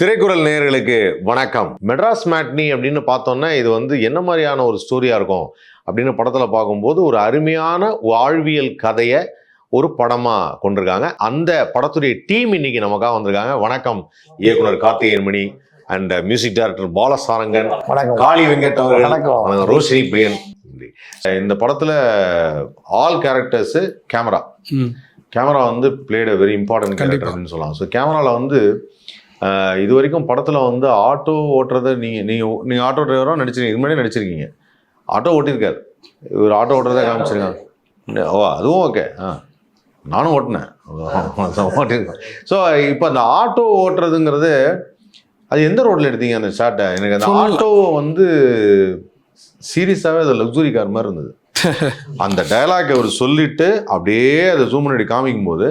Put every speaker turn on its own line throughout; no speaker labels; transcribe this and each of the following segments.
திரைக்குறள் நேயர்களுக்கு வணக்கம். மெட்ராஸ் மேட்னி அப்படின்னு பார்த்தோன்னா இது வந்து என்ன மாதிரியான ஒரு ஸ்டோரியாக இருக்கும்? அப்படின்னு படத்தில் பார்க்கும்போது ஒரு அருமையான வாழ்வியல் கதையை ஒரு படமாக கொண்டிருக்காங்க. அந்த படத்துடைய டீம் இன்னைக்கு நமக்காக வந்திருக்காங்க. வணக்கம் இயக்குனர் Karthikeyan Mani and music director Balasarangan
வணக்கம்.
காளி வெங்கட் அவர்கள் ரோஷினி பிரியன். இந்த படத்துல ஆல் கேரக்டர்ஸ் கேமரா. கேமரா வந்து பிளேட் வெரி இம்பார்ட்டன்ட் கேரக்டர். அப்படின்னு சொல்லலாம். ஸோ கேமராவில் வந்து இது வரைக்கும் படத்தில் வந்து ஆட்டோ ஓட்டுறதை நீங்கள் நீங்கள் நீங்கள் ஆட்டோ டிரைவராக நடிச்சிருக்கீங்க இது முன்னாடி நடிச்சிருக்கீங்க. ஆட்டோ ஓட்டியிருக்காரு. இவர் ஆட்டோ ஓட்டுறதை காமிச்சிருக்காங்க. ஓ அதுவும் ஓகே. ஆ நானும் ஓட்டினேன். ஓட்டியிருக்கேன் ஸோ இப்போ அந்த ஆட்டோ ஓட்டுறதுங்கிறது அது எந்த ரோட்டில் எடுத்தீங்க அந்த ஷார்ட்டை எனக்கு அந்த ஆட்டோ வந்து சீரியஸாகவே அது லக்ஸுரி கார் மாதிரி இருந்தது. அந்த டயலாக் அவர் சொல்லிட்டு அப்படியே அதை ஜூம் பண்ணி காமிக்கும் போது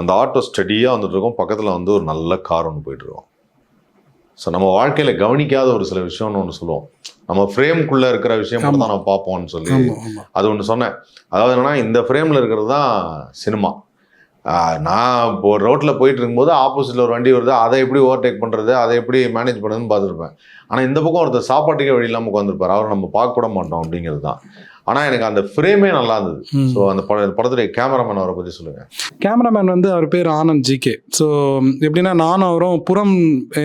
அந்த ஆட்டோ ஸ்டடியாக வந்துட்டு இருக்கும். பக்கத்தில் வந்து ஒரு நல்ல கார் ஒன்று போயிட்டு இருக்கும். ஸோ நம்ம வாழ்க்கையில் கவனிக்காத ஒரு சில விஷயம்னு ஒன்று சொல்லுவோம். நம்ம ஃப்ரேம்குள்ளே இருக்கிற விஷயம் மட்டும் தான் நம்ம பார்ப்போம்னு சொல்லி அது ஒன்று சொன்னேன். அதாவது என்னன்னா இந்த ஃப்ரேமில் இருக்கிறது தான் சினிமா நான் இப்போ ரோட்டில் போயிட்டு இருக்கும்போது ஆப்போசிட்டில் ஒரு வண்டி வருது. அதை எப்படி ஓவர்டேக் பண்ணுறது அதை எப்படி மேனேஜ் பண்ணுறதுன்னு பார்த்துருப்பேன். ஆனால் இந்த பக்கம் ஒருத்தர் சாப்பாட்டுக்கே வழி இல்லாமல் உட்காந்துருப்பார் அவரை நம்ம பார்க்க கூட மாட்டோம் அப்படிங்கிறது தான். ஆனால் எனக்கு அந்த ஃப்ரேமே நல்லா இருந்தது. ஸோ அந்த பட படத்துடைய கேமராமேன் அவரை பற்றி சொல்லுங்கள்
கேமராமேன் வந்து அவர் பேர் ஆனந்த் ஜிகே ஸோ எப்படின்னா நானும் அவரும் புறம்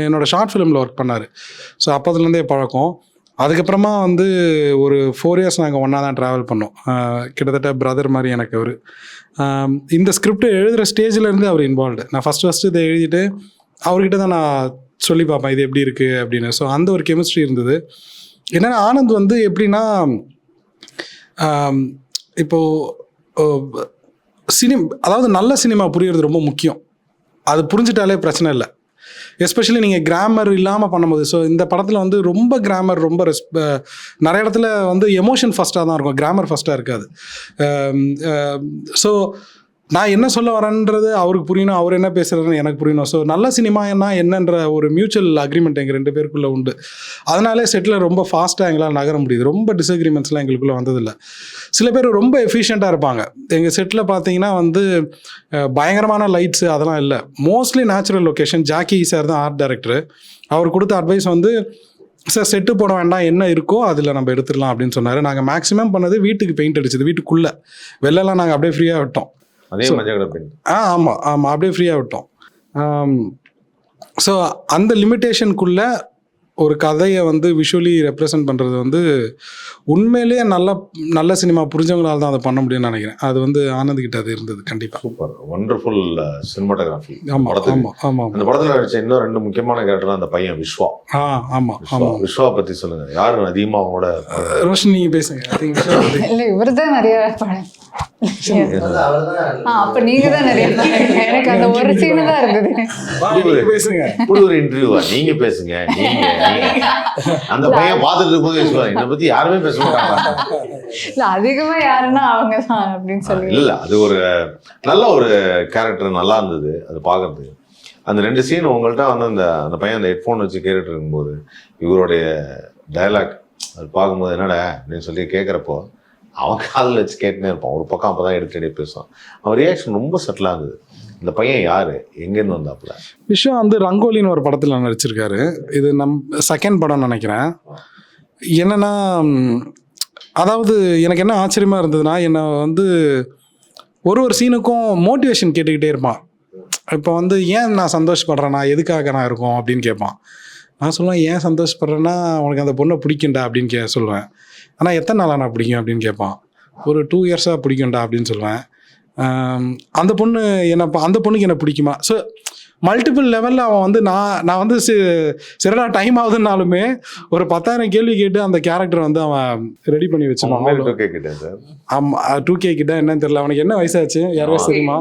என்னோட ஷார்ட் ஃபிலிமில் ஒர்க் பண்ணார். ஸோ அப்போதுலேருந்தே பழக்கம். அதுக்கப்புறமா வந்து ஒரு ஃபோர் இயர்ஸ் நாங்கள் ஒன்றா தான் ட்ராவல் பண்ணோம். கிட்டத்தட்ட பிரதர் மாதிரி எனக்கு அவர். இந்த ஸ்கிரிப்ட் எழுதுகிற ஸ்டேஜ்லேருந்து அவர் இன்வால்வ்டு நான் ஃபஸ்ட்டு ஃபஸ்ட்டு இதை எழுதிட்டு அவர்கிட்ட தான் நான் சொல்லி பார்ப்பேன் இது எப்படி இருக்குது அப்படின்னு. ஸோ அந்த ஒரு கெமிஸ்ட்ரி இருந்தது. என்னன்னா ஆனந்த் வந்து எப்படின்னா இப்போது இப்போ சினிம் அதாவது நல்ல சினிமா புரியறது ரொம்ப முக்கியம். அது புரிஞ்சிட்டாலே பிரச்சனை இல்லை. எஸ்பெஷலி நீங்கள் கிராமர் இல்லாமல் பண்ணும்போது ஸோ இந்த படத்தில் வந்து ரொம்ப கிராமர் ரொம்ப ரெஸ் நிறைய இடத்துல வந்து எமோஷன் ஃபஸ்ட்டாக தான் இருக்கும். கிராமர் ஃபஸ்ட்டாக இருக்காது. ஸோ நான் என்ன சொல்ல வரேன்றது அவருக்கு புரியணும் அவர் என்ன பேசுகிறதுன்னு எனக்கு புரியணும். ஸோ நல்ல சினிமானா என்னன்ற ஒரு மியூச்சுவல் அக்ரிமெண்ட் எங்கள் ரெண்டு பேருக்குள்ளே உண்டு. அதனாலே செட்டில் ரொம்ப ஃபாஸ்ட்டாக எங்களால் நகர முடியுது. ரொம்ப டிஸ்அக்ரிமெண்ட்ஸ்லாம் எங்களுக்குள்ளே வந்ததில்லை. சில பேர் ரொம்ப எஃபிஷியண்ட்டாக இருப்பாங்க. எங்கள் செட்டில் பார்த்தீங்கன்னா வந்து பயங்கரமான லைட்ஸு அதெல்லாம் இல்லை. Mostly natural location Jackie sir தான் ஆர்ட் டைரக்டர் அவர் கொடுத்த அட்வைஸ் வந்து சார் செட்டு போட வேண்டாம். என்ன இருக்கோ அதில் நம்ம எடுத்துடலாம் அப்படின்னு சொன்னார். நாங்கள் மேக்ஸிமம் பண்ணது வீட்டுக்கு பெயிண்ட் அடிச்சது வீட்டுக்குள்ளே. வெளிலலாம் நாங்கள் அப்படியே ஃப்ரீயாக விட்டோம்.
அதே
ஆ ஆமாம் ஆமாம் அப்படியே ஃப்ரீயாக விட்டோம். ஸோ அந்த லிமிட்டேஷனுக்குள்ளே ஒரு கதையை வந்து விஷுவலி ரெப்ரசன்ட் பண்ணுறது வந்து உண்மையிலேயே நல்ல நல்ல சினிமா புரிஞ்சவங்களால தான் அதை பண்ண முடியும்னு நினைக்கிறேன். அது வந்து ஆனந்த் கிட்ட அது இருந்தது கண்டிப்பாக
சூப்பர் ஒண்டர்ஃபுல் சினிமாட்டோகிராஃபி
ஆமாம் ஆமாம் ஆமாம்
அந்த படத்தில் நடிச்ச இன்னும் ரெண்டு முக்கியமான கேரக்டர் அந்த பையன் விஸ்வா.
ஆ ஆமாம் ஆமாம்
விஸ்வா பற்றி சொல்லுங்க. யாரு அதிகமாக அவங்களோட
ரோஷினி நீங்கள் பேசுங்க.
இல்ல இவர்தான் நிறைய படம். அப்ப நீங்க தான் நிறைய படம். எனக்கு அந்த ஒரு சீனு தான் இருந்தது.
நீங்க பேசுங்க.
இப்படி ஒரு இன்டர்வியூவா நீங்க பேசுங்க நீங்க. அந்த பையன் பார்த்துட்டு இருக்கும்போது பேசுவாங்க இதை பத்தி யாருமே பேச மாட்டாங்க.
இல்ல அதிகமா யாருன்னா அவங்க தான் அப்படின்னு சொல்லி
இல்ல அது ஒரு நல்ல ஒரு கேரக்டர் நல்லா இருந்தது அது பார்க்கறதுக்கு. அந்த ரெண்டு சீன் உங்கள்கிட்ட வந்து அந்த அந்த பையன் அந்த ஹெட்ஃபோன் வச்சு கேட்டுட்டு இருக்கும்போது இவருடைய டயலாக் அது பார்க்கும்போது என்னடா அப்படின்னு சொல்லி கேட்குறப்போ அவன் காதில் வச்சு கேட்டுனே இருப்பான் ஒரு பக்கம் அப்போ தான் எடுத்து எடுத்து பேசுவான் அவன் ரியாக்ஷன் ரொம்ப செட்டிலாக இருந்தது. இந்த பையன் யாரு? எங்கேருந்து வந்தாப்புல?
விஷயம் வந்து ரங்கோலின்னு ஒரு படத்தில் நடிச்சிருக்காரு. இது நம் செகண்ட் படம்னு நினைக்கிறேன். என்னன்னா அதாவது எனக்கு என்ன ஆச்சரியமா இருந்ததுன்னா என்னை வந்து ஒரு ஒரு சீனுக்கும் மோட்டிவேஷன் கேட்டுக்கிட்டே இருப்பான். இப்போ வந்து ஏன் நான் சந்தோஷப்படுறேன்னா எதுக்காக நான் இருக்கோம் அப்படின்னு கேட்பான். நான் சொல்லுவேன் ஏன் சந்தோஷப்படுறேன்னா உனக்கு அந்த பொண்ணை பிடிக்குண்டா அப்படின்னு கே சொல்லுவேன். ஆனால் எத்தனை நான் பிடிக்கும்? அப்படின்னு கேட்பான். ஒரு டூ இயர்ஸாக பிடிக்கும்டா அப்படின்னு சொல்லுவேன். அந்த பொண்ணு என்ன அந்த பொண்ணுக்கு என்ன பிடிக்குமா? ஸோ மல்டிபிள் லெவலில் அவன் வந்து நான் நான் வந்து சி சரிடா டைம் ஆகுதுன்னாலுமே ஒரு பத்தாயிரம் கேள்வி கேட்டு அந்த கேரக்டர் வந்து அவன் ரெடி பண்ணி வச்சுருவான். ஆமாம் டூ கே கிட்ட என்னன்னு தெரியல. அவனுக்கு என்ன வயசாச்சு? யார் வயசு தெரியுமா?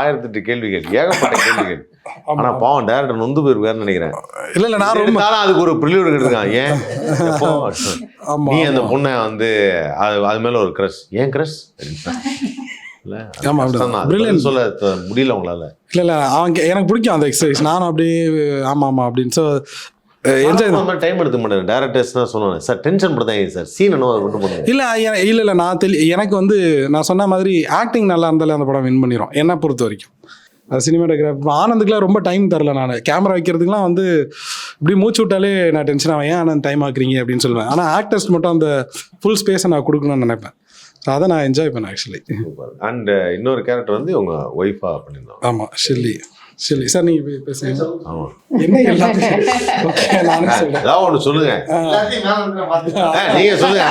ஆயிரத்தி எட்டு கேள்வி கேட்டு. ஏகப்பட்ட கேள்வி கேட்டு ஆனா பாவம் டேரக்டர் நொந்து போயிருக்காருன்னு நினைக்கிறேன்.
இல்லை இல்லை நான் ரொம்ப
அதுக்கு ஒரு ப்ரிலியூட் எடுத்துருக்கான். ஏன்?
ஆமா,
நீ அந்த
ஆமா.
பொண்ணை வந்து அது அது மேல ஒரு க்ரஷ் ஏன் க்ரஷ்
ஆமா,
முடியல உங்களால.
இல்லை இல்லை எனக்கு பிடிக்கும் அந்த எக்ஸசைஸ் நானும் அப்படியே ஆமாம் ஆமாம் அப்படின்னு. ஸோ என்ஜாய்
டைம் எடுத்துக்க மாட்டேன். டேரக்டர்ஸ் தான் சொன்னாங்க. சார் டென்ஷன் படுத்தாங்க சார் சீன் என்ன மட்டும் பண்ணுங்க
இல்லை இல்லை இல்லை நான் தெளி எனக்கு வந்து நான் சொன்ன மாதிரி ஆக்டிங் நல்லா இருந்தாலே அந்த படம் வின் பண்ணிடும் என்னை பொறுத்த வரைக்கும். அது சினிமாட்டோகிராஃபர் ஆனந்துக்குலாம் ரொம்ப டைம் தரல நான். கேமரா வைக்கிறதுக்குலாம் வந்து இப்படி மூச்சு விட்டாலே நான் டென்ஷன் ஆவேன். ஏன் ஆனந்த் டைம் ஆக்குறீங்க அப்படின்னு சொல்லுவேன். ஆனால் ஆக்டர்ஸ் மட்டும் அந்த ஃபுல் ஸ்பேஸை நான் கொடுக்கணும்னு நினைப்பேன். அதை நான் என்ஜாய் பண்ணேன் ஆக்சுவலி
அண்ட் இன்னொரு கேரக்டர் வந்து உங்க ஒய்ஃபா பண்ணியிருந்தாங்க.
ஆமாம் ஷெல்லி. ஷெல்லி. சார் நீங்கள் பேசுங்க. என்ன எல்லாத்தையும்
ஒன்று சொல்லுங்க. ஆ, நீங்க சொல்லுங்க.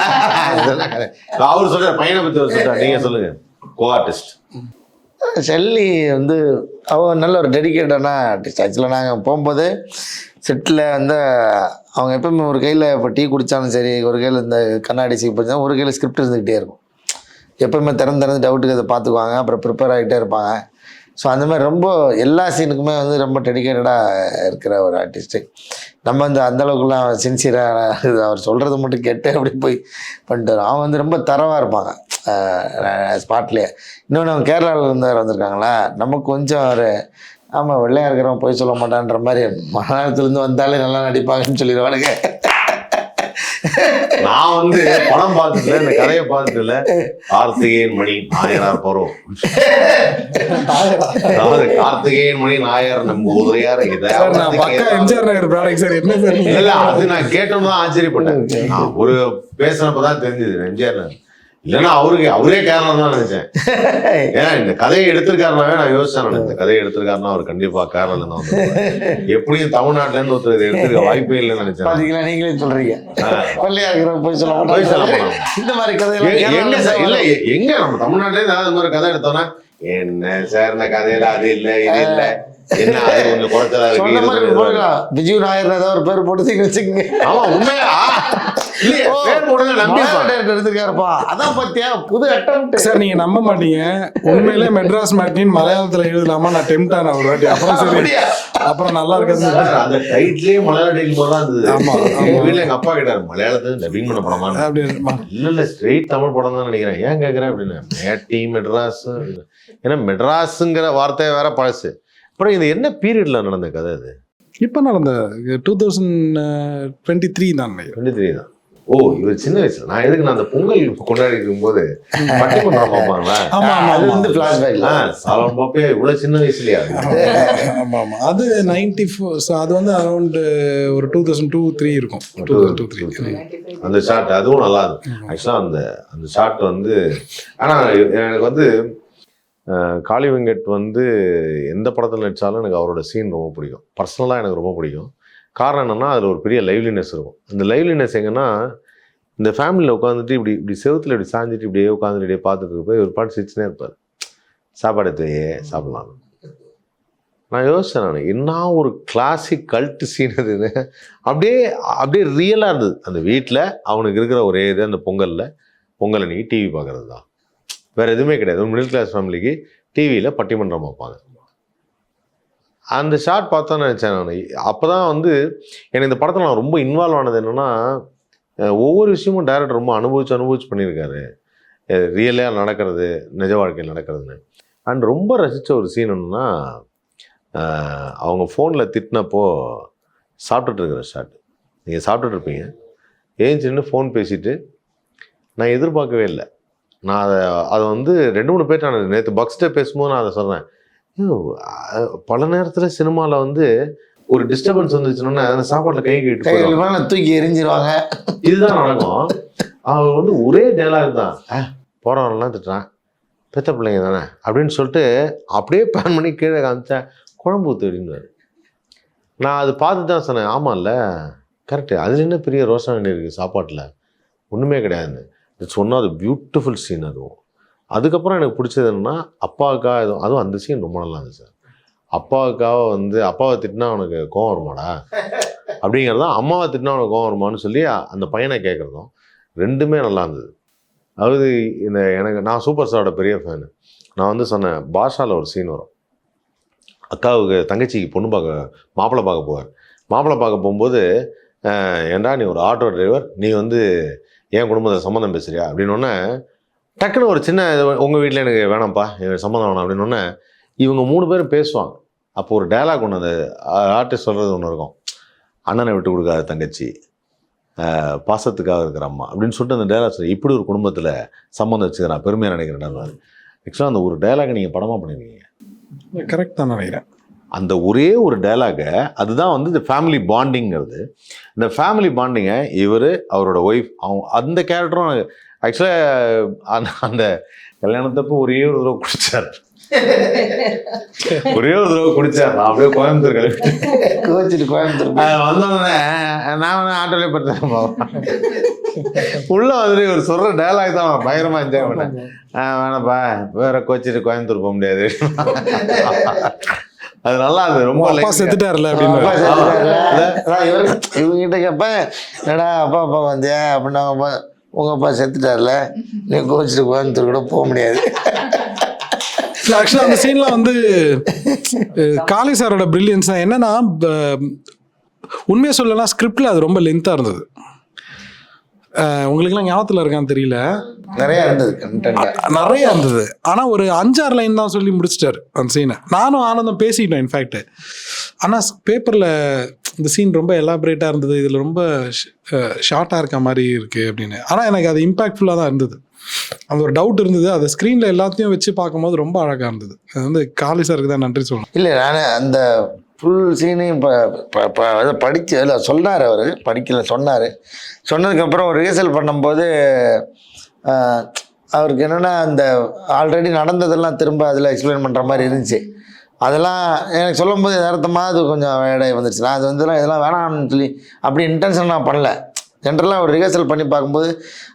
அவர் சொல்ற பையனை பத்தி சொல்றாரு. நீங்க சொல்லுங்க. கோ ஆர்டிஸ்ட்
ஷெல்லி வந்து அவ நல்ல ஒரு டெடிக்கேட்டடான ஆர்டிஸ்ட் ஆக்சுவலாக நாங்கள் போகும்போது செட்டில் வந்து அவங்க எப்பவுமே ஒரு கையில் இப்போ டீ குடித்தாலும் சரி ஒரு கையில் இந்த கண்ணாடி சீக்கு படித்தாலும் ஒரு கையில் ஸ்கிரிப்ட் இருந்துக்கிட்டே இருக்கும். எப்பவுமே திறந்து திறந்து டவுட்டுக்கு அதை பார்த்துக்குவாங்க அப்புறம் ப்ரிப்பேர் ஆகிட்டே இருப்பாங்க. ஸோ அந்த மாதிரி ரொம்ப எல்லா சீனுக்குமே வந்து ரொம்ப டெடிக்கேட்டடாக இருக்கிற ஒரு ஆர்டிஸ்ட்டு நம்ம இந்த அந்தளவுக்குலாம் சின்சியராக அவர் சொல்கிறது மட்டும் கேட்டு அப்படி போய் பண்ணிட்டு வரும். அவங்க வந்து ரொம்ப தரவாக இருப்பாங்க. ஸ்பாட்லேயே இன்னொன்று அவங்க கேரளாவில் இருந்து வந்திருக்காங்களா? நமக்கு கொஞ்சம் ஒரு ஆமாம் வெள்ளையா இருக்கிறவன் போய் சொல்ல மாட்டான்ற மாதிரி மலையாளத்துலேருந்து வந்தாலே நல்லா நடிப்பாங்கன்னு சொல்லிடுவானுங்க.
நான் வந்து படம் பார்த்துட்டு இந்த கதையை பார்த்துட்டு கார்த்திகேயன் மணி நாயனார் போறோம். அதாவது கார்த்திகேயன் மணி நாயர் நம்ம
நீங்க?
இல்ல அது நான் கேட்டோம் தான் ஆச்சரியப்பட்டேன். ஒரு பேசினப்பதான் தெரிஞ்சது எம்ஜிஆர் இல்லைன்னா அவருக்கு அவரே கேரளம் தான் நினைச்சேன். ஏன்னா இந்த கதையை எடுத்திருக்காருனாவே நான் யோசிச்சேன் இந்த கதையை எடுத்திருக்காருன்னா அவர் கண்டிப்பா கேரளால தான். எப்படியும் தமிழ்நாட்டுல இருந்து ஒருத்தர் இதை எடுத்துருக்க வாய்ப்பே இல்லைன்னு நினைச்சேன்
நீங்களே சொல்கிறீங்க வெள்ளையா இருக்கிறவன் போய் சொல்ல
போய் சொல்ல.
இந்த மாதிரி கதையெல்லாம்
எங்க சார் இல்ல எங்க நம்ம தமிழ்நாட்டுல இருந்து ஏதாவது இந்த மாதிரி கதை எடுத்தோம்னா என்ன சார் இந்த கதையில அது இல்ல இது இல்ல. என்ன அது கொஞ்சம்.
போடலாம் விஜய் நாயர் ஏதாவது ஒரு பேர் போட்டு வச்சுக்கோங்க.
ஆமா உண்மையா?
அதான் பாத்தியா? புது அட்டம்
சார் நீங்க நம்ப மாட்டீங்க. உண்மையிலே மெட்ராஸ் மேட்டின் மலையாளத்துல எழுதலாமா? நான் டெம்ட் ஆன ஒரு வாட்டி. அப்புறம் சரி? அப்புறம் நல்லா இருக்காது
அந்த டைட்டிலே மலையாள டைட்டில் போல இருந்தது.
ஆமா,
எங்க. வீட்டுல எங்க அப்பா கேட்டாரு மலையாளத்துல டப்பிங் பண்ண படமான்னு
அப்படி
இல்ல இல்ல ஸ்ட்ரெயிட் தமிழ் படம் தான் நினைக்கிறேன். ஏன் கேக்குறேன் அப்படின்னு. மேட்டி மெட்ராஸ். ஏன்னா மெட்ராஸுங்கிற வார்த்தை வேற பழசு. அப்புறம் இது என்ன பீரியட்ல நடந்த கதை அது?
இப்போ நடந்த டூ தௌசண்ட் டுவெண்ட்டி த்ரீ தான்.
டுவெண்ட்டி த்ரீ தான். ஓ இவர் சின்ன வயசுல. நான் எதுக்கு நான் அந்த பொங்கல் கொண்டாடி இருக்கும்போது பட்டிமன்றம் பார்ப்பாங்களா?
அது
ஆமா.
வந்து பிளாஷ்பேக்ல
ஆ, சாலமன் பாப்பே இவ்வளவு சின்ன வயசுலயா?
ஆமா ஆமா. அது நைன்டி ஃபோர் அது வந்து அரௌண்ட் ஒரு டூ தௌசண்ட் டூ த்ரீ இருக்கும். டூ தௌசண்ட் டூ த்ரீ
அந்த ஷாட் அதுவும் நல்லா இருந்துச்சு ஆக்சுவலாக அந்த அந்த ஷாட் வந்து ஆனால் எனக்கு வந்து காளி வெங்கட் வந்து எந்த படத்தில் நடித்தாலும் எனக்கு அவரோட சீன் ரொம்ப பிடிக்கும். பர்சனலாக எனக்கு ரொம்ப பிடிக்கும். காரணம் என்னன்னா அதில் ஒரு பெரிய லைவ்லினஸ் இருக்கும். இந்த லைவ்லினஸ் எங்கன்னா இந்த ஃபேமிலியில் உட்காந்துட்டு இப்படி இப்படி செவுத்துல இப்படி சாஞ்சிட்டு இப்படியே உட்காந்துட்டு இப்படியே பார்த்துட்டு இருப்பேன் ஒரு பாட்டு சிரிச்சுனே இருப்பார். சாப்பாடு எடுத்து சாப்பிட்லாம். நான் யோசித்தேன் நான் என்ன ஒரு கிளாசிக் கல்ட்டு சீன் அதுன்னு அப்படியே அப்படியே ரியலாக இருந்தது. அந்த வீட்டில் அவனுக்கு இருக்கிற ஒரே இது அந்த பொங்கலில் பொங்கல் அன்றைக்கி டிவி பார்க்குறது தான் வேற எதுவுமே கிடையாது. ஒரு மிடில் கிளாஸ் ஃபேமிலிக்கு டிவியில் பட்டிமன்றம் பார்ப்பாங்க அந்த ஷாட் பார்த்தோன்னு நினச்சேன் நான். அப்போ தான் வந்து எனக்கு இந்த படத்தில் நான் ரொம்ப இன்வால்வ் ஆனது என்னென்னா ஒவ்வொரு விஷயமும் டேரக்டர் ரொம்ப அனுபவிச்சு அனுபவிச்சு பண்ணியிருக்காரு. ரியலாக நடக்கிறது நிஜ வாழ்க்கையில் நடக்கிறதுன்னு. அண்ட் ரொம்ப ரசித்த ஒரு சீன் என்னன்னா அவங்க ஃபோனில் திட்டினப்போ சாப்பிட்டுட்டு இருக்கிற ஷாட் நீங்கள் சாப்பிட்டுட்டு இருப்பீங்க. ஏஞ்சின்னு ஃபோன் பேசிட்டு நான் எதிர்பார்க்கவே இல்லை. நான் அதை அதை வந்து ரெண்டு மூணு பேர் நான் நேற்று பக்ஸ்டே பேசும்போது நான் அதை சொல்கிறேன் பல நேரத்தில் சினிமாவில் வந்து ஒரு டிஸ்டர்பன்ஸ் வந்துச்சுன்னா அந்த சாப்பாட்டில் கை
மேல தூக்கி எரிஞ்சிருவாங்க.
இதுதான் நடக்கும். அவன் வந்து ஒரே டைலாக் தான். "ஆ, போறவன்லாம் திட்டுறான். பெத்த பிள்ளைங்க தானே? அப்படின்னு சொல்லிட்டு அப்படியே பிளான் பண்ணி கீழே காமிச்சேன் குழம்பு ஊத்து அப்படின்னாரு நான் அது பார்த்து தான் சொன்னேன். ஆமாம்ல கரெக்டு அதில் என்ன பெரிய ரோஷன் இருக்குது சாப்பாட்டில்? ஒன்றுமே கிடையாதுன்னு. It's one of the beautiful scene அதுவும் அதுக்கப்புறம் எனக்கு பிடிச்சது என்னன்னா அப்பாவுக்கா எதுவும் அதுவும் அந்த சீன் ரொம்ப நல்லா இருந்துச்சு. அப்பாவுக்காக வந்து அப்பாவை திட்டினா அவனுக்கு கோவம் வருமாடா? அப்படிங்கிறது அம்மாவை திட்டினா அவனுக்கு கோவம் வருமான்னு சொல்லி அந்த பையனை கேட்குறதும் ரெண்டுமே நல்லா இருந்தது. அதாவது இந்த எனக்கு நான் சூப்பர் ஸ்டாரோட பெரிய ஃபேனு நான் வந்து சொன்னேன் பாஷாவில் ஒரு சீன் வரும். அக்காவுக்கு தங்கச்சிக்கு பொண்ணு பார்க்க மாப்பிள்ளை பார்க்க போவார். மாப்பிள்ளை பார்க்க போகும்போது ஏன்டா நீ ஒரு ஆட்டோ டிரைவர் நீ வந்து என் குடும்பத்தில் சம்மந்தம் பேசுறியா? அப்படின்னோடனே டக்குன்னு ஒரு சின்ன உங்கள் வீட்டில் எனக்கு வேணாம்ப்பா எனக்கு சம்மந்தம் வேணாம் அப்படின்னோடனே இவங்க மூணு பேரும் பேசுவாங்க. அப்போ ஒரு டயலாக் ஒன்று அந்த ஆர்டிஸ்ட் சொல்கிறது ஒன்று இருக்கும். அண்ணனை விட்டு கொடுக்காத தங்கச்சி பாசத்துக்காக இருக்கிற அம்மா அப்படின்னு சொல்லிட்டு அந்த சொல்லி இப்படி ஒரு குடும்பத்தில் சம்மந்தம் வச்சுக்கிறேன் பெருமையாக நினைக்கிறேன் ஆக்சுவலாக அந்த ஒரு டயலாகை நீங்கள் படமாக பண்ணிருக்கீங்க.
கரெக்ட் தான் நினைக்கிறேன்.
அந்த ஒரே ஒரு டயலாகை அதுதான் வந்து இந்த ஃபேமிலி பாண்டிங்கிறது இந்த ஃபேமிலி பாண்டிங்கை இவர் அவரோட ஒய்ஃப் அவங்க அந்த கேரக்டரும் ஆக்சுவலாக அந்த அந்த கல்யாணத்தப்போ ஒரே ஒரு தடவை குடிச்சார். ஒரே ஒரு தடவை குடிச்சார். நான் அப்படியே கோயம்புத்தூர் கிளம்பி.
கோச்சிட்டு கோயம்புத்தூர்.
வந்தோடனே நான் வந்து ஆட்டோலேயே படுத்தேன் உள்ள வந்து ஒரு சொல்ற டயலாக் தான் பயங்கரமா என்ஜாய் பண்ணேன். வேணாப்பா வேற கோச்சிட்டு கோயம்புத்தூர் போக முடியாது. அது நல்லா அது ரொம்ப
அப்பா செத்துட்டார்ல
அப்பா
அப்படின்னு
செத்துட்டாருல. அதான் இவரு இவங்ககிட்ட கேட்பேன் என்னடா அப்பா அப்பா வந்தியா? அப்படின்னா அப்பா உங்க அப்பா செத்துட்டார்ல நீ கோச்சிட்டு கோயம்புத்தூர் கூட போக முடியாது.
ஆக்சுவலாக அந்த சீன்லாம் வந்து காளி சாரோட பிரில்லியன்ஸ் தான். என்னன்னா உண்மையாக சொல்லலாம் ஸ்கிரிப்டில் அது ரொம்ப லென்த்தாக இருந்தது. அஹ், உங்களுக்கெல்லாம் ஞாபகத்தில் இருக்கான்னு தெரியல.
நிறைய இருந்தது
நிறைய இருந்தது. ஆனால் ஒரு அஞ்சாறு லைன் தான் சொல்லி முடிச்சிட்டாரு அந்த சீனை நானும் ஆனந்தம் பேசிக்கிட்டோம் இன்ஃபேக்ட் ஆனால் பேப்பரில் இந்த சீன் ரொம்ப எலாபரேட்டாக இருந்தது. இதில் ரொம்ப ஷார்ட்டாக இருக்க மாதிரி இருக்குது அப்படின்னு. ஆனால் எனக்கு அது இம்பாக்ட்ஃபுல்லாக தான் இருந்தது. அந்த ஒரு டவுட் இருந்தது. அதை ஸ்க்ரீனில் எல்லாத்தையும் வச்சு பார்க்கும்போது ரொம்ப அழகாக இருந்தது. அது வந்து காலி சாருக்கு தான் நன்றி சொல்லணும்.
இல்லை நான் அந்த ஃபுல் சீனையும் இப்போ அதை இல்லை சொன்னார் அவர். படிக்கல சொன்னார். சொன்னதுக்கப்புறம் ஒரு ரிஹர்சல் பண்ணும்போது அவருக்கு என்னென்னா அந்த ஆல்ரெடி நடந்ததெல்லாம் திரும்ப அதில் எக்ஸ்பிளைன் பண்ணுற மாதிரி இருந்துச்சு. அதெல்லாம் எனக்கு சொல்லும்போது யதார்த்தமாக அது கொஞ்சம் வேடையை வந்துருச்சு நான் அது வந்துலாம் இதெல்லாம் வேணாம்னு சொல்லி அப்படி இன்டென்ஷன் நான் பண்ணல. ஜென்ரலாக ஒரு ரிஹர்சல் பண்ணி பார்க்கும்போது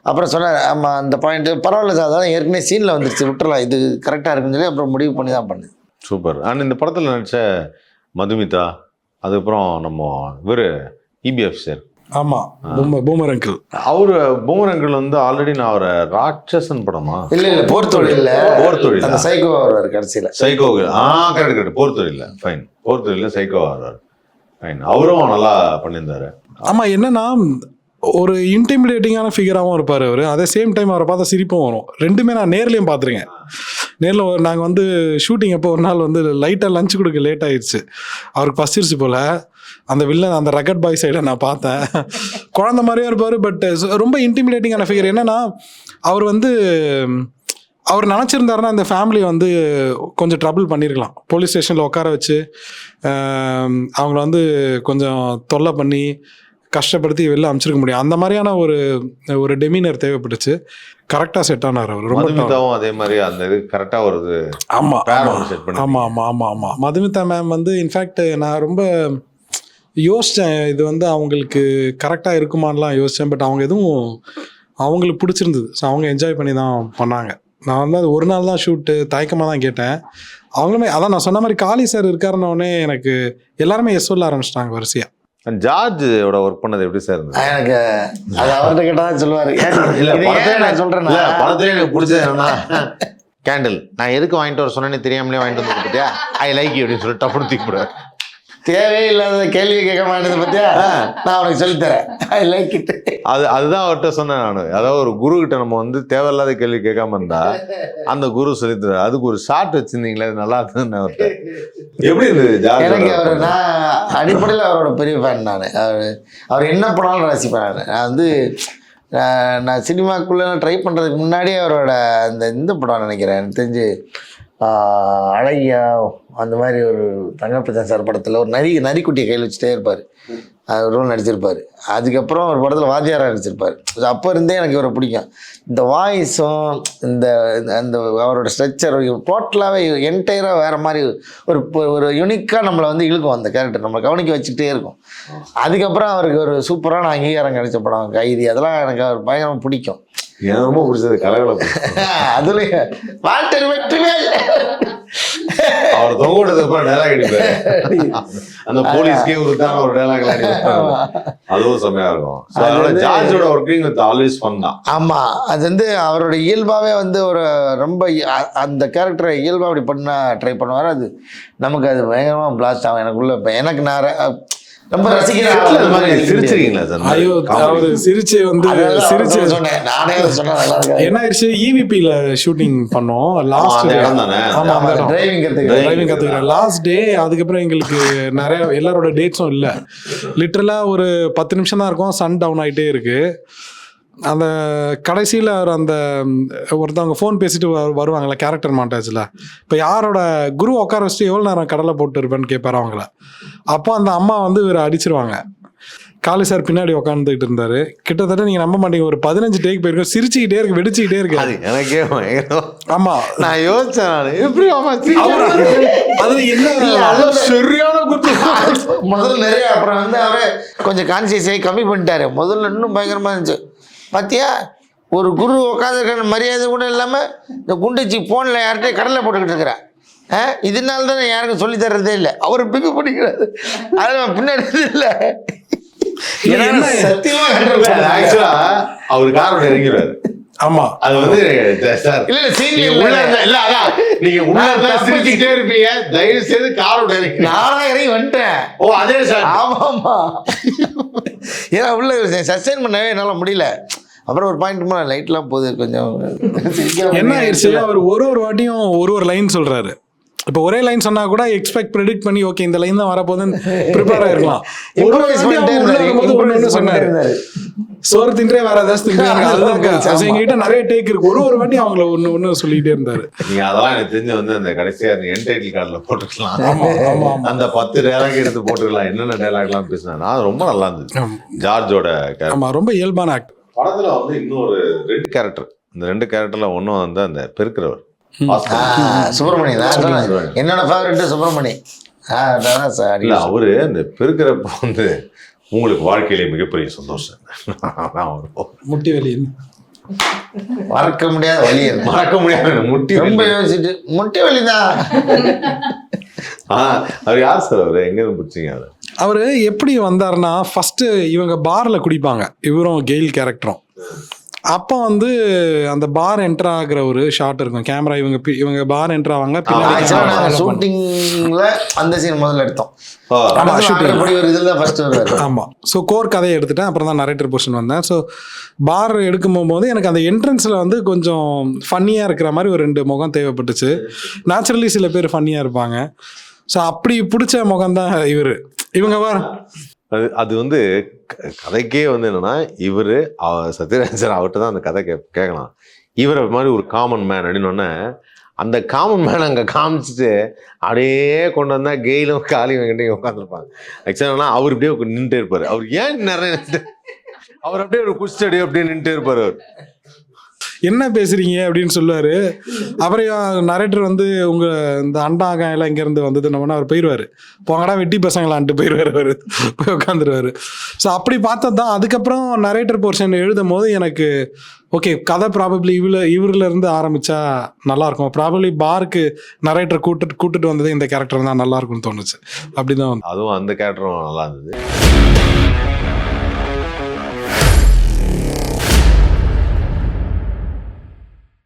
அப்புறம் சொன்னார் ஆமாம் அந்த பாயிண்ட்டு பரவாயில்ல சார் அதான் ஏற்கனவே சீனில் வந்துருச்சு விட்டுறலாம். இது கரெக்டாக இருக்குன்னு சொல்லி அப்புறம் முடிவு பண்ணி தான் பண்ணேன்.
சூப்பர் அண்ட் இந்த படத்தில் நடித்த மதுமிதா அதுக்கப்புறம் நம்ம இவர் இபிஎஃப் சார்
ஆமாம் பூமர் பூமர் அங்கிள்
அவரு பூமரங்கள் வந்து ஆல்ரெடி நான் அவரை ராட்சசன் படமா?
இல்ல இல்ல போர் தொழில்ல
போர் தொழிலா?
அந்த சைக்கோ வருவார் கடைசியில.
சைக்கோ ஆ correct correct Por Thozhil fine போர் தொழில சைக்கோ வர்றாரு ஃபைன் அவரும் நல்லா பண்ணியிருந்தாரு.
ஆமாம் என்னன்னா ஒரு இன்டிமிடேட்டிங்கான ஃபிகராகவும் இருப்பார் அவர். அதே சேம் டைம் அவரை பார்த்தா சிரிப்பும் வரும். ரெண்டுமே நான் நேர்லேயும் பார்த்துருக்கேன். நேரில் நாங்கள் வந்து ஷூட்டிங் அப்போ ஒரு நாள் வந்து லைட்டாக லஞ்ச் கொடுக்க லேட் ஆயிடுச்சு அவருக்கு பசிருச்சு போல். அந்த வில்லன் அந்த ரகட் பாய் சைடை நான் பார்த்தேன். குழந்த மாதிரியும் இருப்பார் பட் ரொம்ப இன்டிமிடேட்டிங்கான ஃபிகர் என்னன்னா அவர் வந்து அவர் நினச்சிருந்தாருன்னா இந்த ஃபேமிலி வந்து கொஞ்சம் ட்ரபிள் பண்ணியிருக்கலாம் போலீஸ் ஸ்டேஷனில் உட்கார வச்சு அவங்கள வந்து கொஞ்சம் தொல்லை பண்ணி கஷ்டப்படுத்தி வெளில அனுப்பிச்சிருக்க முடியும். அந்த மாதிரியான ஒரு ஒரு டெமினர் தேவைப்பட்டுச்சு. கரெக்டாக செட் ஆனார் அவர். ரொம்ப
அதே மாதிரி அந்த இது கரெக்டா வருது
ஆமாம் ஆமாம் ஆமாம் ஆமாம் ஆமாம் மதுமிதா மேம் வந்து இன்ஃபேக்ட் நான் ரொம்ப யோசித்தேன் இது வந்து அவங்களுக்கு கரெக்டாக இருக்குமான்லாம் யோசித்தேன் பட் அவங்க எதுவும் அவங்களுக்கு பிடிச்சிருந்தது. ஸோ அவங்க என்ஜாய் பண்ணி தான் பண்ணாங்க. நான் வந்து அது ஒரு நாள் தான் ஷூட்டு தயக்கமாக தான் கேட்டேன். அவங்களுமே அதான் நான் சொன்ன மாதிரி காளி சார் இருக்காருன்னொடனே எனக்கு எல்லாருமே எஸ் சொல்ல ஆரம்பிச்சிட்டாங்க வரிசையாக
ஜார்ஜோட ஒர்க் பண்ணது எப்படி சார்
எனக்கு அது அவர்கிட்ட கேட்டா தான் சொல்லுவாரு. நான் சொல்றேன்னா?
இல்ல படத்துல எனக்கு பிடிச்சது என்னன்னா கேண்டில் நான் எதுக்கு வாங்கிட்டு வர சொன்னேன்னு தெரியாமலே வாங்கிட்டு வந்து கொடுத்துட்டியா? ஐ லைக் யூ அப்படின்னு சொல்லிட்டு டப்புனு தூக்கி போடுவேன்
தேவையே இல்லாத கேள்வி கேட்க மாட்டேது பத்தியா? நான் அவனுக்கு சொல்லித் தரேன். ஐ லைக் இட்
அது அதுதான் அவர்கிட்ட சொன்னேன் நான். அதாவது ஒரு குரு கிட்ட நம்ம வந்து தேவையில்லாத கேள்வி கேட்காம இருந்தா அந்த குரு சொல்லி தருவாரு. அதுக்கு ஒரு ஷார்ட் வச்சிருந்தீங்களே அது நல்லா இருந்ததுன்னு அவர்கிட்ட. எப்படி இருந்தது?
எனக்கு அவர் நான் அடிப்படையில் அவரோட பெரிய ஃபேன் நான். அவர் அவர் என்ன பண்ணாலும் ரசிப்பேன் நான். நான் வந்து நான் நான் சினிமாக்குள்ளே ட்ரை பண்ணுறதுக்கு முன்னாடியே அவரோட அந்த இந்த படம் நினைக்கிறேன். எனக்கு தெரிஞ்சு அழகியா அந்த மாதிரி ஒரு தங்கப்பிரசாத் சார் படத்தில் ஒரு நரி நரிக்குட்டியை கையில் வச்சுட்டே இருப்பார். அவர் ரோல் நடிச்சிருப்பார். அதுக்கப்புறம் ஒரு படத்தில் வாத்தியாராக நடிச்சிருப்பார். அப்போ இருந்தே எனக்கு இவரை பிடிக்கும். இந்த வாய்ஸும் இந்த அந்த அவரோட ஸ்ட்ரக்சர் டோட்டலாகவே என்டையராக வேறு மாதிரி ஒரு ஒரு யூனிக்காக நம்மளை வந்து இழுக்கும் அந்த கேரக்டர் நம்மளை கவனிக்க வச்சுக்கிட்டே இருக்கும். அதுக்கப்புறம் அவருக்கு ஒரு சூப்பரான அங்கீகாரம் கிடைச்ச படம் கைதி. அதெல்லாம் எனக்கு அவர் பயங்கரமாக பிடிக்கும்.
எனக்கு ரொம்ப பிடிச்சது. கலகலப்பு
அதுலேயும் வாழ்த்தர் வெற்றிவேல்
அவர் தொங்க விட்டதுக்கு அப்புறம் டைலாக் அடிப்பாரு. அந்த போலீஸ்க்கே ஒரு தான் ஒரு டைலாக் அடிப்பாரு. அதுவும் செம்மையா இருக்கும். அதனால ஜார்ஜோட ஒர்க்கிங் வித் ஆல்வேஸ் ஃபன் தான்.
ஆமாம் அது வந்து அவரோட இயல்பாகவே வந்து ஒரு ரொம்ப அந்த கேரக்டரை இயல்பாக அப்படி பண்ண ட்ரை பண்ணுவார். அது நமக்கு அது பயங்கரமாக பிளாஸ்ட் ஆகும். எனக்குள்ள எனக்கு நான் ரொம்ப
ஐயோ? அவர் சிரிச்சு வந்து சிரிச்சு.
சொன்னேன்.
என்ன ஆயிடுச்சு? இவிபியில் ஷூட்டிங் பண்ணோம். லாஸ்ட்
தானே.
ஆமா.
டிரைவிங்
டிரைவிங் கற்றுக்கிறேன் லாஸ்ட் டே அதுக்கப்புறம் எங்களுக்கு நிறைய எல்லாரோட டேட்ஸும் இல்லை. லிட்ரலாக ஒரு பத்து நிமிஷம் தான் இருக்கும். சன் டவுன் ஆகிட்டே இருக்கு. அந்த கடைசியில் அவர் அந்த ஒருத்தவங்க ஃபோன் பேசிட்டு வரு- வருவாங்கல்ல கேரக்டர் மாண்டாஜில் இப்போ யாரோட குரு உட்கார வச்சுட்டு எவ்வளோ நேரம் கடலை போட்டு இருப்பேன்னு கேட்பாரு அவங்கள. அப்போ அந்த அம்மா வந்து இவரை அடிச்சிருவாங்க. காளி சார் பின்னாடி உட்காந்துக்கிட்டு இருந்தாரு. கிட்டத்தட்ட நீங்கள் நம்ப மாட்டீங்க. ஒரு பதினஞ்சு டேக் போயிருக்கோம். சிரிச்சுக்கிட்டே இருக்கு வெடிச்சுக்கிட்டே இருக்கு.
அது எனக்கே பயங்கரம்.
ஆமாம்
நான் யோசிச்சேன் நான். எப்படி ஆமா
அது என்ன
சரியான குத்து.
முதல்ல நிறைய அப்புறம் வந்து அவரே கொஞ்சம் கான்சியஸ் கம்மி பண்ணிட்டாரு. முதல்ல இன்னும் பயங்கரமாக இருந்துச்சு. பார்த்தியா ஒரு குரு உட்காந்துருக்க மரியாதை கூட இல்லாமல் இந்த குண்டுச்சி ஃபோனில் யார்கிட்டயும் கடலை போட்டுக்கிட்டு இருக்கிறா. ஆ? இதனால தான் யாருக்கும் சொல்லி தர்றதே இல்லை. அவர் பிக்கு பிடிக்கிறாரு. அதில் பின்னாடி இல்லை
என்ன?
சத்தியமாக
ஆக்சுவலா அவர் காரோட இறங்கிடுவாரு.
ஆமாம்
அது வந்து சார்
இல்ல, இல்ல, இல்ல.
உள்ள இல்ல. அதான். நீங்க உள்ள இருந்தா சிரிச்சுக்கிட்டே இருப்பீங்க. தயவு செய்து காரோட இறங்கி
இறங்கி வந்துட்டேன்.
ஓ அதே சார்.
ஆமா ஆமா ஏன்னா உள்ள சஸ்டைன் பண்ணவே என்னால் முடியல. அப்புறம் ஒரு பாயிண்ட் லைட்லாம் போகுது கொஞ்சம்
என்ன ஆயிடுச்சு? அவர் ஒரு ஒரு வாட்டியும் ஒரு ஒரு லைன் சொல்றாரு. இப்போ ஒரே லைன் சொன்னா கூட எக்ஸ்பெக்ட் ப்ரெடிக்ட் பண்ணி ஓகே இந்த லைன் தான் வரப்போகுதுன்னு ப்ரிப்பேர் ஆயிருக்கலாம். ஒரு சொன்னாரு. சோறு தின்றே வேற ஏதாச்சும் தின்றே அதுதான் எங்ககிட்ட நிறைய டேக் இருக்கு. ஒரு ஒரு வாட்டி அவங்கள ஒண்ணு ஒண்ணு சொல்லிட்டே இருந்தாரு.
நீங்க அதெல்லாம் எனக்கு தெரிஞ்சு வந்து அந்த கடைசியா என் டைட்டில் கார்டில் போட்டுக்கலாம்.
ஆமா ஆமா ஆமா
அந்த பத்து டைலாக் எடுத்து போட்டுக்கலாம். என்னென்ன டைலாக்லாம் பேசினா நான் ரொம்ப நல்லா இருந்துச்சு. ஜார்ஜோட
ரொம்ப இயல்பான ஆக்ட்
படத்துல வந்து இன்னொரு ரெண்டு கேரக்டர் இந்த ரெண்டு கேரக்டர்ல ஒன்றும் வந்து அந்த பெருக்கிறவர்.
சொன்னேன். என்னோட ஃபேவரட் சுப்பிரமணி. ஆ, அதான் சார்.
இல்ல அவரு அந்த பெருக்கிறப்ப வந்து உங்களுக்கு வாழ்க்கையிலே மிகப்பெரிய சந்தோஷம். அதான் ஒரு
முட்டி வலி
மறக்க முடியாத வழி அது.
மறக்க முடியாத முட்டி
ரொம்ப. யோசிச்சுட்டு முட்டை வலி தான்
ஆ, அவர் யார் சார் அவரு? எங்க இருந்து பிடிச்சீங்க அவரு?
அவர் எப்படி வந்தாருன்னா ஃபர்ஸ்ட் இவங்க பார்ல குடிப்பாங்க. இவரும் கெயில் கேரக்டரும். அப்போ வந்து அந்த பார் என்டர் ஆகுற ஒரு ஷாட் இருக்கும். கேமரா இவங்க பி- இவங்க பார் என்டர் ஆவாங்க.
ஷூட்டிங்கில் அந்த சீன் முதல்ல எடுத்தோம்.
ஆ,
ஆமா, shooting.
அப்படி ஒரு இதில் தான் ஃபர்ஸ்ட் வருவார்
ஆமாம் ஸோ கோர் கதையை எடுத்துட்டேன் அப்புறம் தான் நரேட்டர் போர்ஷன் வந்தேன். ஸோ பார் எடுக்கும் போகும்போது எனக்கு அந்த என்ட்ரன்ஸில் வந்து கொஞ்சம் ஃபன்னியாக இருக்கிற மாதிரி ஒரு ரெண்டு முகம் தேவைப்பட்டுச்சு. நேச்சுரலி சில பேர் ஃபன்னியாக இருப்பாங்க. ஸோ அப்படி பிடிச்ச முகம் தான் இவர். இவங்க வர
அது அது வந்து கதைக்கே வந்து என்னன்னா இவரு அவ- அவர்கிட்ட தான் அந்த கதை கே கேட்கலாம். இவரை மாதிரி ஒரு காமன் மேன் அப்படின்னு அந்த காமன் மேன் அங்கே காமிச்சிட்டு அப்படியே கொண்டு வந்தால் கெயிலும் காலியும் வெங்கட்டையும் உட்காந்துருப்பாங்க ஆக்சுவலாக அவர் இப்படியே நின்றுட்டே இருப்பார். அவர் ஏன் நிறைய அவர் அப்படியே ஒரு குஸ்டடி அப்படியே நின்றுட்டே இருப்பார் அவர்.
என்ன பேசுறீங்க அப்படின்னு சொல்லுவாரு. அப்புறம் நரேட்டர் வந்து உங்க இந்த அண்டாகம் எல்லாம் இங்க இருந்து வந்தது நம்ம அவர் போயிடுவாரு போங்கடா வெட்டி பசங்களான்ட்டு போயிடுவாரு அவரு. போய் உட்காந்துருவாரு. ஸோ அப்படி பார்த்தது தான் அதுக்கப்புறம் நரேட்டர் போர்ஷன் எழுதும் போது எனக்கு ஓகே கதை ப்ராபப்ளி இவ்வளோ இவரில் இருந்து ஆரம்பிச்சா நல்லா இருக்கும் ப்ராபப்ளி பாருக்கு நரேட்டர் கூட்டு கூட்டுட்டு வந்தது இந்த கேரக்டர் தான் நல்லா இருக்கும்னு தோணுச்சு. அப்படிதான்
அதுவும் அந்த கேரக்டரும் நல்லா இருந்தது